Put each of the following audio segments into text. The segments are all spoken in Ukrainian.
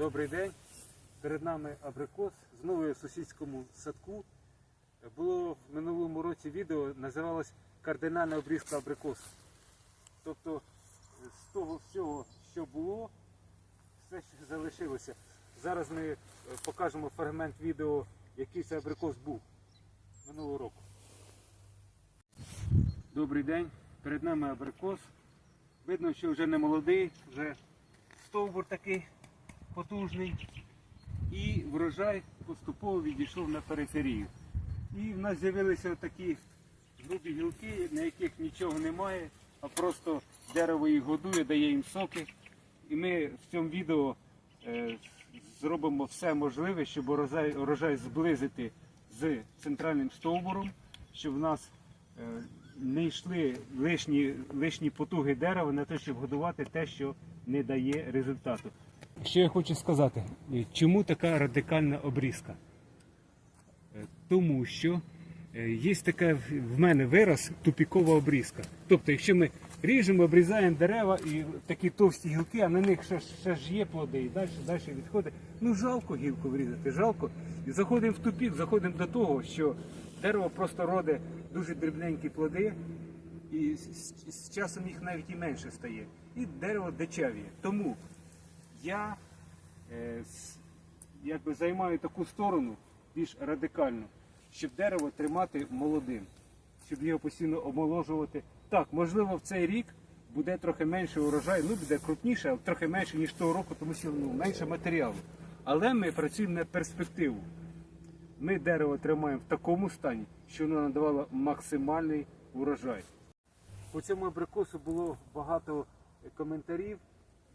Добрий день. Перед нами абрикос. Знову в сусідському садку. Було в минулому році відео, називалось Кардинальна обрізка абрикосу. Тобто з того всього, що було, все ще залишилося. Зараз ми е, покажемо фрагмент відео, який це абрикос був минулого року. Добрий день. Перед нами абрикос. Видно, що вже не молодий, вже стовбур такий потужний. І врожай поступово відійшов на периферію. І в нас з'явилися такі грубі гілки, на яких нічого немає, а просто дерево їх годує, дає їм соки. І ми в цьому відео е, зробимо все можливе, щоб урожай, урожай зблизити з центральним стовбуром, щоб в нас е, не йшли лишні, лишні потуги дерева на те, щоб годувати те, що не дає результату. Що я хочу сказати, чому така радикальна обрізка? Е, Тому що е, є таке в мене вираз тупікова обрізка. Тобто, якщо ми ріжемо, обрізаємо дерева і такі товсті гілки, а на них ще, ще ж є плоди, і далі, далі відходить. Ну жалко гілку врізати, жалко. І заходимо в тупік, заходимо до того, що дерево просто родить дуже дрібненькі плоди, і з, з- з часом їх навіть і менше стає. І дерево дичавіє. Тому я е, якби займаю таку сторону більш радикальну, щоб дерево тримати молодим, щоб його постійно омоложувати. Так, можливо, в цей рік буде трохи менше урожай, ну буде крупніше, але трохи менше, ніж того року, тому що ну, менше матеріалу. Але ми працюємо на перспективу. Ми дерево тримаємо в такому стані, що воно надавало максимальний урожай. По цьому абрикосу було багато коментарів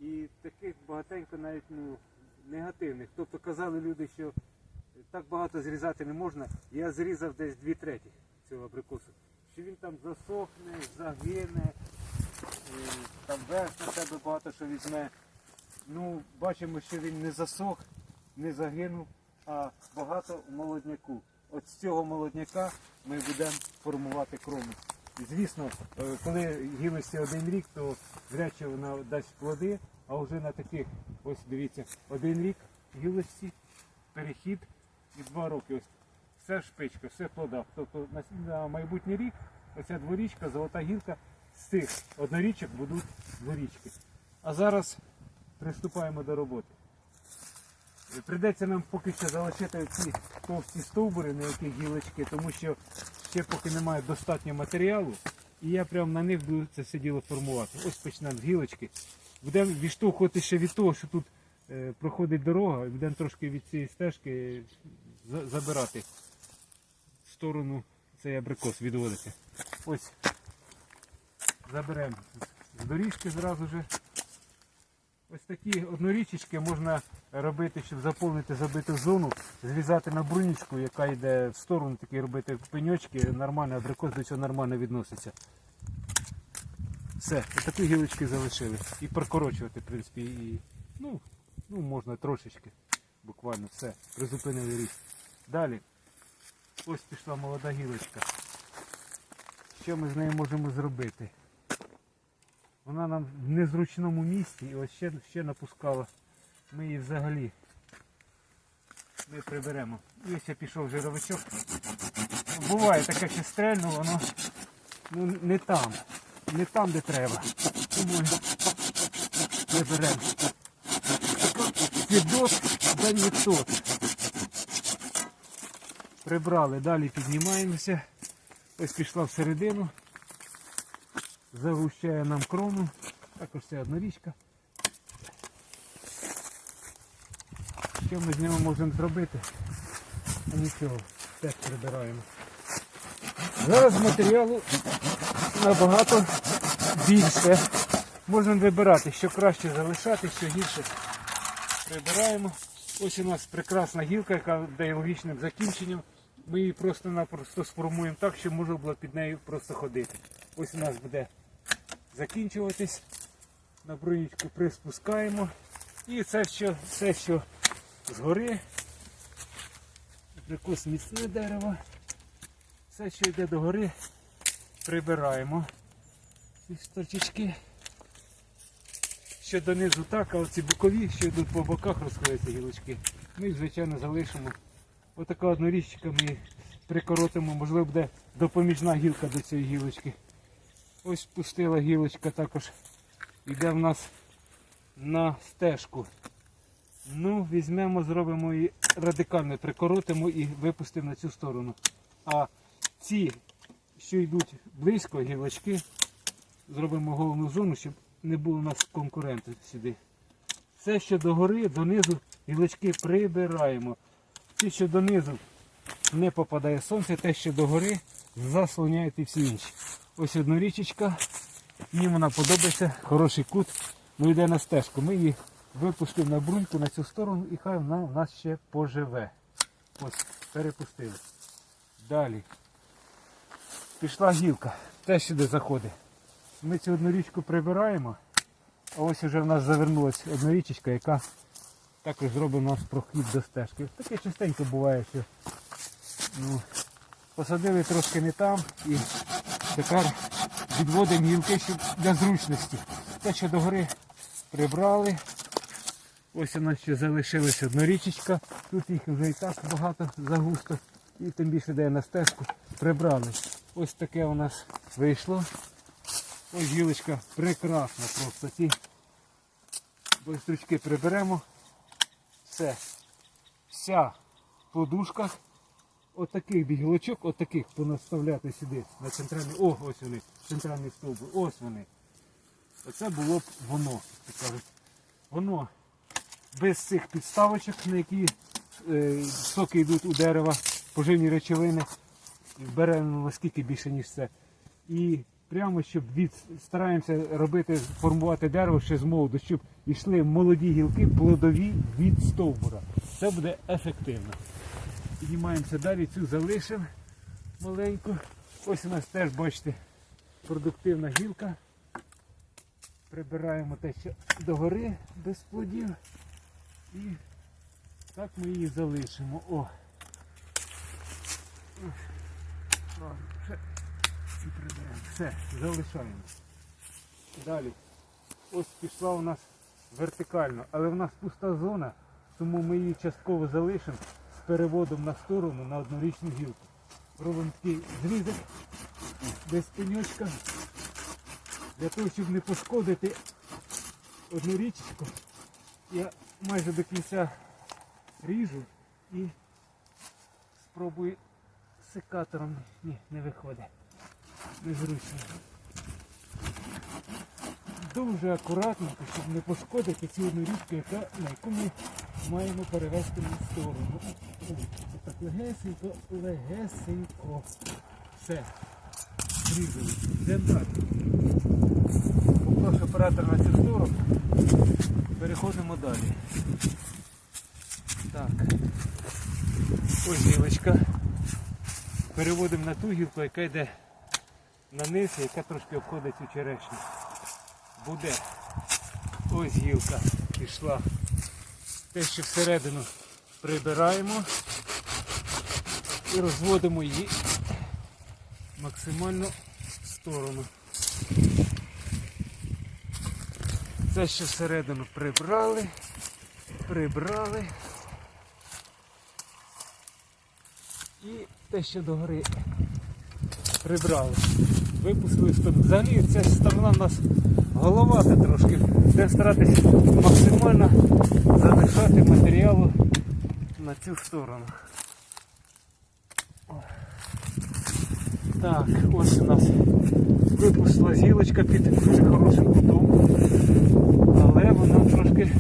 і таких багатенько навіть ну, негативних. Тобто казали люди, що так багато зрізати не можна. Я зрізав десь дві треті цього абрикосу. Що він там засохне, загине, там верх на себе багато що візьме. Ну, бачимо, що він не засох, не загинув, а багато молодняку. От з цього молодняка ми будемо формувати крону. І звісно, е, коли гілості один рік, то вряд чи вона дасть плоди, а вже на таких, ось дивіться, один рік гілості, перехід і два роки. Ось все шпичка, все в плодах. Тобто на, майбутній рік оця дворічка, золота гілка, з цих однорічок будуть дворічки. А зараз приступаємо до роботи. Прийдеться нам поки що залишити ці товсті стовбури, на яких гілочки, тому що ще поки немає достатньо матеріалу, і я прямо на них буду це все діло формувати. Ось почнемо з гілочки. Будемо відштовхувати ще від того, що тут е, проходить дорога, і будемо трошки від цієї стежки за- забирати в сторону цей абрикос відводити. Ось заберемо з доріжки зразу же. Ось такі однорічечки можна робити, щоб заповнити забиту зону, зрізати на брунічку, яка йде в сторону, такі робити пеньочки, нормально, абрикос до цього нормально відноситься. Все, такі гілочки залишили. І прокорочувати, в принципі, і, ну, ну, можна трошечки, буквально все, призупинили ріст. Далі, ось пішла молода гілочка. Що ми з нею можемо зробити? Вона нам в незручному місці і ось ще, ще напускала. Ми її взагалі ми приберемо. І ось я пішов жировичок. Буває таке, що стрельнуло, воно ну, не там. Не там, де треба. Тому приберемо. Підок, да не тот. Прибрали, далі піднімаємося. Ось пішла всередину загущає нам крону. Також це однорічка. Що ми з ними можемо зробити? А нічого, теж прибираємо. Зараз матеріалу набагато більше. Можна вибирати, що краще залишати, що гірше прибираємо. Ось у нас прекрасна гілка, яка дає логічним закінченням. Ми її просто-напросто сформуємо так, щоб можна було під нею просто ходити. Ось у нас буде закінчуватись. На брунічку приспускаємо. І це що, все, що згори. Прикус міцне дерево. Все, що йде до гори, прибираємо ці торчачки. що донизу так, а оці бокові, що йдуть по боках, розходяться гілочки. Ми їх, звичайно, залишимо. Отака однорічка ми прикоротимо, можливо, буде допоміжна гілка до цієї гілочки. Ось пустила гілочка також. Йде в нас на стежку. Ну, візьмемо, зробимо її радикально, прикоротимо і випустимо на цю сторону. А ці, що йдуть близько, гілочки, зробимо головну зону, щоб не було у нас конкурентів сюди. Все, що догори, донизу гілочки прибираємо. Ті, що донизу не попадає сонце, те, що догори, заслоняють і всі інші. Ось одна річечка, мені вона подобається, хороший кут, ну йде на стежку. Ми її випустимо на бруньку на цю сторону і хай вона у нас ще поживе. Ось, перепустили. Далі. Пішла гілка, теж сюди заходить. Ми цю одну річку прибираємо, а ось вже в нас завернулася одна річечка, яка також зробить у нас прохід до стежки. Таке частенько буває, що ну, посадили трошки не там і тепер відводимо гілки щоб для зручності. Те, що догори прибрали. Ось у нас ще залишилась одна річечка. Тут їх вже і так багато загусто. І тим більше де на стежку прибрали. Ось таке у нас вийшло. Ось гілочка прекрасна просто. Ці стручки приберемо. Все. Вся подушка. Отаких бігілочок, отаких понаставляти сюди на центральний. О, ось вони, центральний стовбур. Ось вони. Оце було б воно, як кажуть. Воно без цих підставочок, на які е, соки йдуть у дерева, поживні речовини. Бере ну, наскільки більше, ніж це. І прямо щоб від стараємося робити, формувати дерево ще з молоду, щоб йшли молоді гілки, плодові від стовбура. Це буде ефективно. Піднімаємося далі, цю залишимо маленьку. Ось у нас теж, бачите, продуктивна гілка. Прибираємо те, що догори без плодів. І так ми її залишимо. О. Все, залишаємо. Далі. Ось пішла у нас вертикально, але в нас пуста зона, тому ми її частково залишимо з переводом на сторону на однорічну гілку. Робимо такий зрізок без пеньочка. Для того, щоб не пошкодити одну річку, я майже до кінця ріжу і спробую секатором. Ні, не виходить. Незручно. Дуже акуратненько, щоб не пошкодити цю одну річку, яка, на яку ми маємо перевести на сторону. Ой, Так легесенько, легесенько. Все. Зрізали. Йдемо далі. Попрошу оператор на цю сторону. Переходимо далі. Так. Ось гілочка. Переводимо на ту гілку, яка йде на низ, яка трошки обходить цю черешню. Буде. Ось гілка пішла. Те, що всередину прибираємо і розводимо її максимально в сторону. Це що всередину прибрали, прибрали. І те, що догори прибрали. Випустили сторону. Взагалі ця сторона у нас головата трошки. Де старатися максимально залишати матеріалу на цю сторону. Так, ось у нас випустила гілочка під дуже хорошим кутом, але вона трошки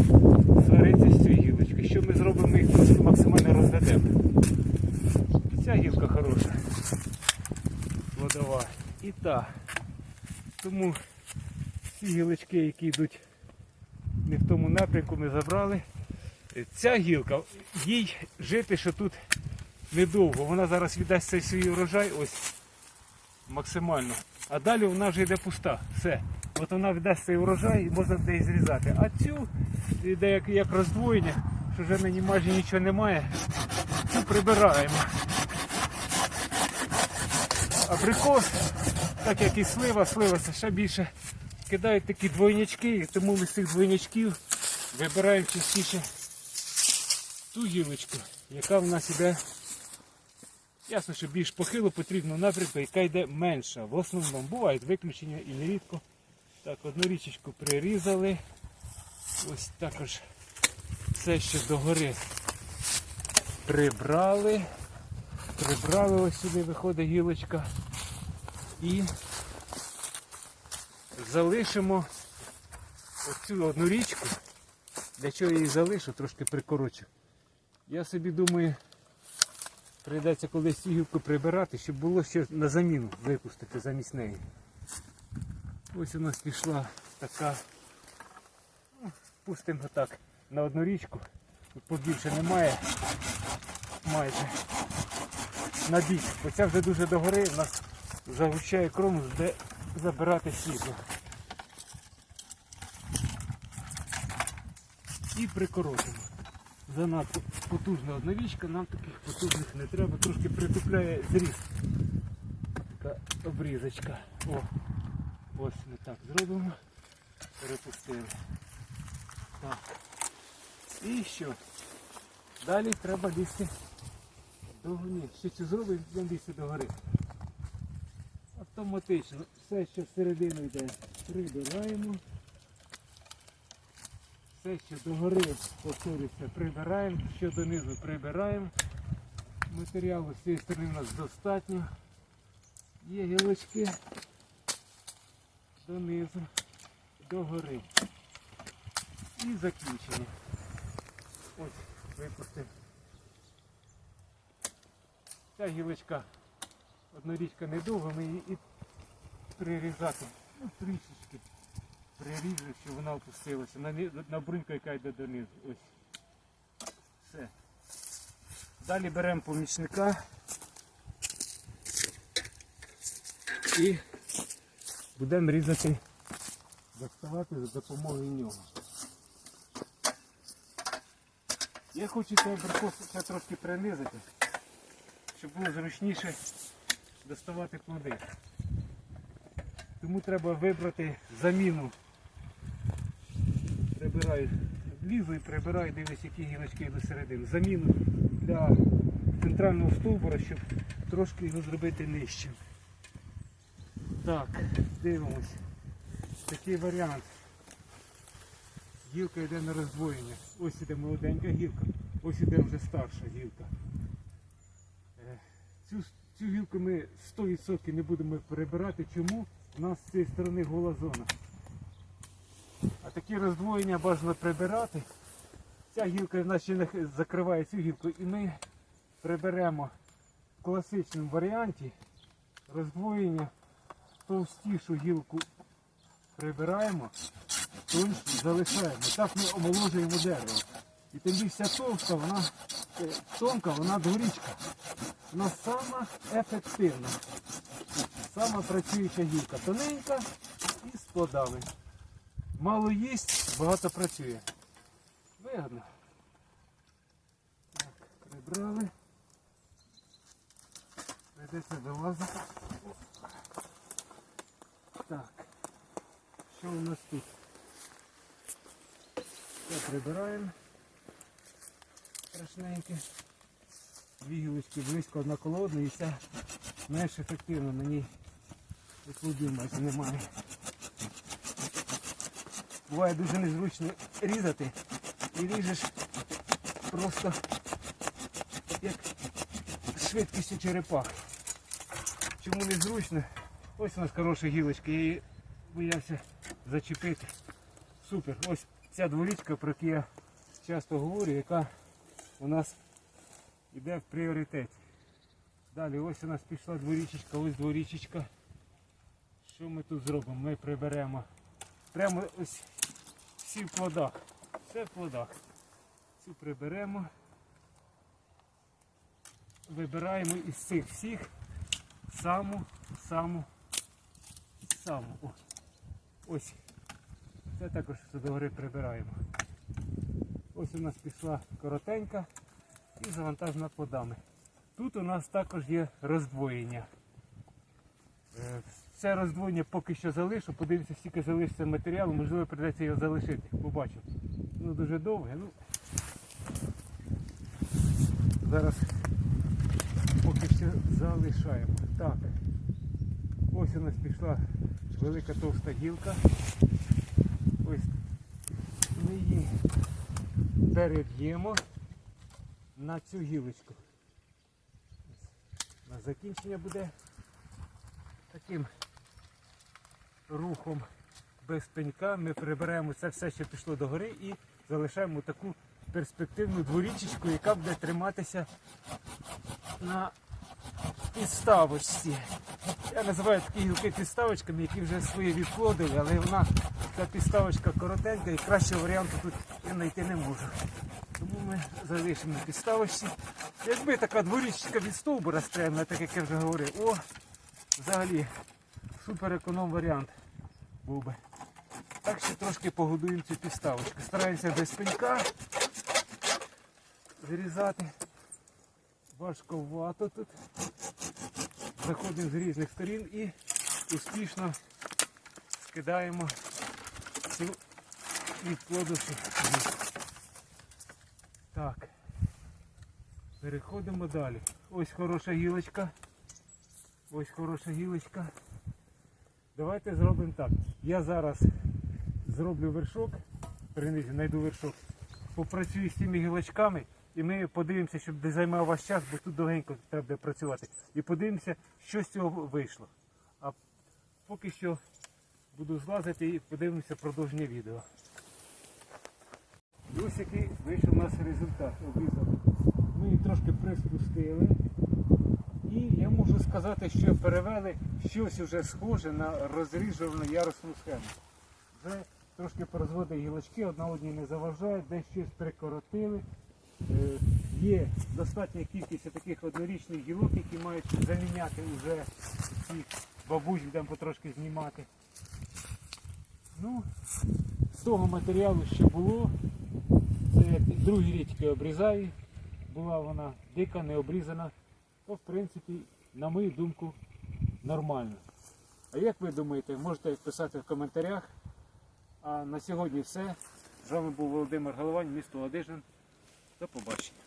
свариться з цією гілочкою. Що ми зробимо, ми їх максимально розведемо. Ця гілка хороша, плодова. І та. Тому всі гілочки, які йдуть не в тому напрямку, ми забрали. Ця гілка, їй жити, що тут недовго. Вона зараз віддасть цей свій урожай ось максимально. А далі вона вже йде пуста. Все. От вона віддасть цей урожай і можна її зрізати. А цю йде як, як роздвоєння, що вже ній майже нічого немає. Прибираємо. Абрикос, так як і слива, слива це ще більше кидають такі двойнячки, і тому ми з цих двойнячків вибираємо частіше ту гілочку, яка в нас іде. Ясно, що більш похило потрібно напрямку, яка йде менша. В основному бувають виключення і нерідко. Так, одну річечку прирізали. Ось також це ще догори прибрали. Прибрали ось сюди виходить гілочка. І залишимо оцю одну річку. Для чого я її залишу, трошки прикорочу. Я собі думаю, прийдеться колись цю гілку прибирати, щоб було ще на заміну випустити замість неї. Ось у нас пішла така, ну, пустимо так, на одну річку. Побільше немає. Майже на бік. Оця вже дуже догори, у нас загущає крому, де забирати світло. І прикоротимо. Занадто потужна однорічка, нам таких потужних не треба, трошки притупляє зріст. Така обрізочка. О, ось ми так зробимо. Перепустили. Так. І що? Далі треба лізти до ні, ще цю зробимо, йдемо лізти до гори. Автоматично. Все, що всередину йде, прибираємо. Все, що догори повторюється, прибираємо, що донизу прибираємо. Матеріалу з цієї сторони у нас достатньо. Є гілочки донизу, догори. І закінчення. Ось, випустив. Ця гілочка, однорічка недовга, ми її і прирізати. Ну, трішечки приріжу, щоб вона опустилася. На, на бруньку, яка йде донизу. Ось. Все. Далі беремо помічника і будемо різати, доставати за допомогою нього. Я хочу цей абрикос трошки принизити, щоб було зручніше доставати плоди. Тому треба вибрати заміну. Прибираю, лізу і прибираю, дивлюсь, які гілочки йдуть середину. Заміну для центрального стовбура, щоб трошки його зробити нижчим. Так, дивимось. Такий варіант. Гілка йде на роздвоєння. Ось іде молоденька гілка, ось іде вже старша гілка. Цю, цю гілку ми 100% не будемо перебирати. Чому? У нас з цієї сторони гола зона. А такі роздвоєння бажано прибирати. Ця гілка в закриває цю гілку і ми приберемо в класичному варіанті роздвоєння товстішу гілку прибираємо, тоншу залишаємо. Так ми омоложуємо дерево. І тим більше товста, вона е, тонка, вона дворічка. Вона сама ефективна. Сама працююча гілка. Тоненька і з плодами. Мало їсть, багато працює. Вигодно. Так, прибрали. Прийдеться вилазити. О. Так. Що у нас тут? Все прибираємо. Страшненьке. Дві гілочки близько одна коло одної і ця менш ефективно на ній і майже немає. Буває дуже незручно різати і ріжеш просто як швидкістю черепах. Чому незручно? Ось у нас хороша гілочка, я її боявся зачепити. Супер. Ось ця дворічка, про яку я часто говорю, яка у нас йде в пріоритеті. Далі ось у нас пішла дворічечка, ось дворічечка. Що ми тут зробимо? Ми приберемо. Прямо ось всі в плодах. Все в плодах. Цю приберемо. Вибираємо із цих всіх саму, саму, саму. О. Ось. Це також догори прибираємо. Ось у нас пішла коротенька і завантажена плодами. Тут у нас також є роздвоєння. Е, це роздвоєння поки що залишу, подивимося, скільки залишиться матеріалу, можливо, прийдеться його залишити. Побачимо. Ну дуже довге. Ну, зараз поки що залишаємо. Так. Ось у нас пішла велика товста гілка. Ось ми її переб'ємо на цю гілочку. На закінчення буде таким рухом без пенька. Ми приберемо це все, що пішло догори і залишаємо таку перспективну дворічечку, яка буде триматися на підставочці. Я називаю такі гілки підставочками, які вже свої відплодили, але вона ця підставочка коротенька і кращого варіанту тут я знайти не можу. Ми залишимо на підставочці. Якби така дворічка від стовбура стрельна, так як я вже говорив, о, взагалі супер економ варіант був би. Так що трошки погодуємо цю підставочку. Стараємося без пенька вирізати. Важковато тут. Заходимо з різних сторін і успішно скидаємо цю відплодочку. Так. Переходимо далі. Ось хороша гілочка. Ось хороша гілочка. Давайте зробимо так. Я зараз зроблю вершок, принизу, знайду вершок, попрацюю з цими гілочками і ми подивимося, щоб не займав ваш час, бо тут довгенько треба буде працювати. І подивимося, що з цього вийшло. А поки що буду злазити і подивимося продовження відео. Ось який вийшов у нас результат. Обрізали. Ми її трошки приспустили. І я можу сказати, що перевели щось уже схоже на розріжувану ярусну схему. Вже трошки порозводили гілочки, одна одній не заважає, десь щось прикоротили. Е, Є достатня кількість таких однорічних гілок, які мають заміняти вже ці бабусь, будемо потрошки знімати. Ну, того матеріалу, що було, це другі річки обрізаю. Була вона дика, не обрізана, то в принципі, на мою думку, нормально. А як ви думаєте, можете писати в коментарях. А на сьогодні все. З вами був Володимир Головань, місто Ладижин. До побачення.